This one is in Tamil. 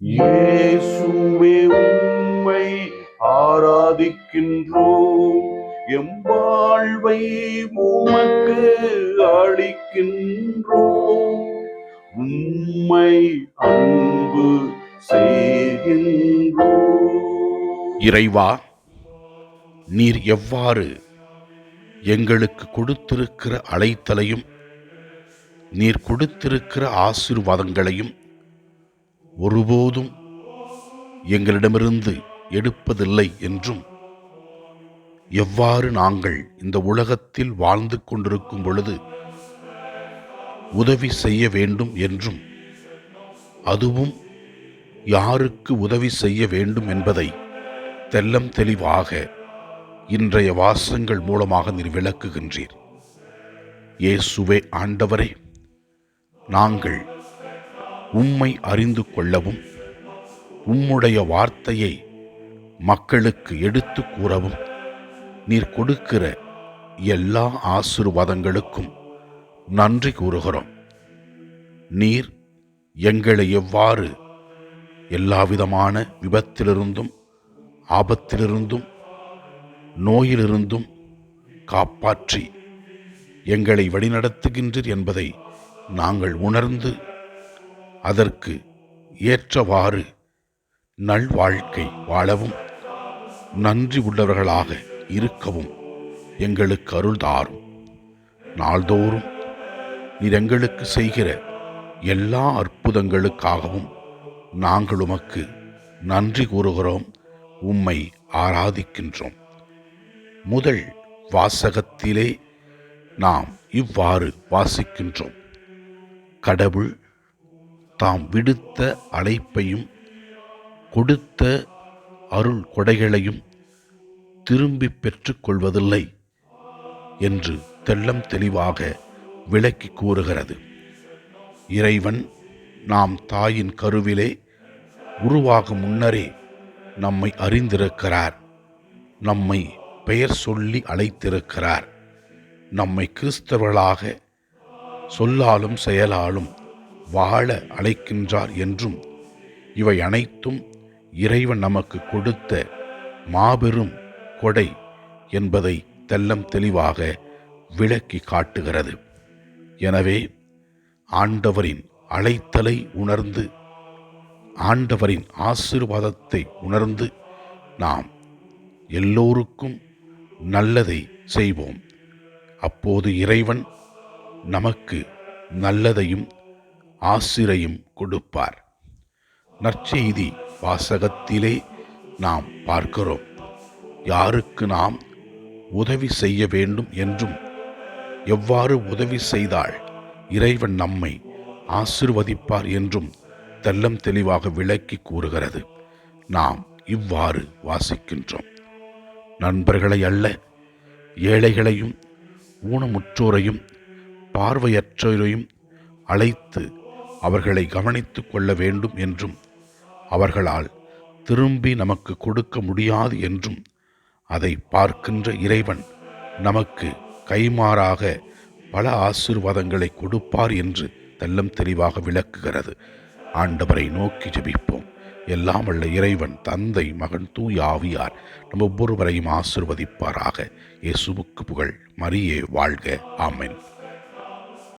இயேசுவே உம்மை ஆராதிக்கின்றோம். எம் வாழ்வை உமக்கு அளிக்கின்றோம். உம்மை அன்பு செய்கின்றோம். இறைவா நீர் எவ்வாறு எங்களுக்கு கொடுத்திருக்கிற அழைத்தலையும் நீர் கொடுத்திருக்கிற ஆசீர்வாதங்களையும் ஒருபோதும் எங்களிடமிருந்து எடுப்பதில்லை என்றும் எவ்வாறு நாங்கள் இந்த உலகத்தில் வாழ்ந்து கொண்டிருக்கும் பொழுது உதவி செய்ய வேண்டும் என்றும் அதுவும் யாருக்கு உதவி செய்ய வேண்டும் என்பதை தெல்லம் தெளிவாக இன்றைய வாசங்கள் மூலமாக நீர் விளக்குகின்றீர். இயேசுவே ஆண்டவரே நாங்கள் உம்மை அறிந்து கொள்ளவும் உம்முடைய வார்த்தையை மக்களுக்கு எடுத்து கூறவும் நீர் கொடுக்கிற எல்லா ஆசீர்வாதங்களுக்கும் நன்றி கூறுகிறோம். நீர் எங்களை எவ்வாறு எல்லாவிதமான விபத்திலிருந்தும் ஆபத்திலிருந்தும் நோயிலிருந்தும் காப்பாற்றி எங்களை வழிநடத்துகின்றீர் என்பதை நாங்கள் உணர்ந்து அதற்கு ஏற்றவாறு நல்வாழ்க்கை வாழவும் நன்றி உள்ளவர்களாக இருக்கவும் எங்களுக்கு அருள் தாரும். நாள்தோறும் நீர் எங்களுக்கு செய்கிற எல்லா அற்புதங்களுக்காகவும் நாங்கள் உமக்கு நன்றி கூறுகிறோம் உம்மை ஆராதிக்கின்றோம். முதல் வாசகத்திலே நாம் இவ்வாறு வாசிக்கின்றோம். கடவுள் தாம் விடுத்த அழைப்பையும் கொடுத்த அருள் கொடைகளையும் திரும்பி பெற்றுக்கொள்வதில்லை என்று தெல்லம் தெளிவாக விளக்கி கூறுகிறது. இறைவன் நாம் தாயின் கருவிலே உருவாகும் முன்னரே நம்மை அறிந்திருக்கிறார். நம்மை பெயர் சொல்லி அழைத்திருக்கிறார். நம்மை கிறிஸ்தவர்களாக சொல்லாலும் செயலாலும் வாழ அழைக்கின்றார் என்றும் இவை அனைத்தும் இறைவன் நமக்கு கொடுத்த மாபெரும் கொடை என்பதை தெல்லம் தெளிவாக விளக்கி காட்டுகிறது. எனவே ஆண்டவரின் அழைத்தலை உணர்ந்து ஆண்டவரின் ஆசீர்வாதத்தை உணர்ந்து நாம் எல்லோருக்கும் நல்லதை செய்வோம். அப்போது இறைவன் நமக்கு நல்லதையும் ஆசிரையும் கொடுப்பார். நற்செய்தி வாசகத்திலே நாம் பார்க்கிறோம். யாருக்கு நாம் உதவி செய்ய வேண்டும் என்றும் எவ்வாறு உதவி செய்தால் இறைவன் நம்மை ஆசிர்வதிப்பார் என்றும் தெல்லம் தெளிவாக விளக்கி கூறுகிறது. நாம் இவ்வாறு வாசிக்கின்றோம். நண்பர்களை அல்ல ஏழைகளையும் ஊனமுற்றோரையும் பார்வையற்றோரையும் அழைத்து அவர்களை கவனித்து கொள்ள வேண்டும் என்றும் அவர்களால் திரும்பி நமக்கு கொடுக்க முடியாது என்றும் அதை பார்க்கின்ற இறைவன் நமக்கு கைமாறாக பல ஆசீர்வாதங்களை கொடுப்பார் என்று தெல்லம் தெளிவாக விளக்குகிறது. ஆண்டவரை நோக்கி ஜபிப்போம். எல்லாம் அல்ல இறைவன் தந்தை மகன் தூய் ஆவியார் நம் ஒவ்வொருவரையும் ஆசிர்வதிப்பாராக. இயேசுவுக்கு புகழ் மரியே வாழ்க. ஆமென்.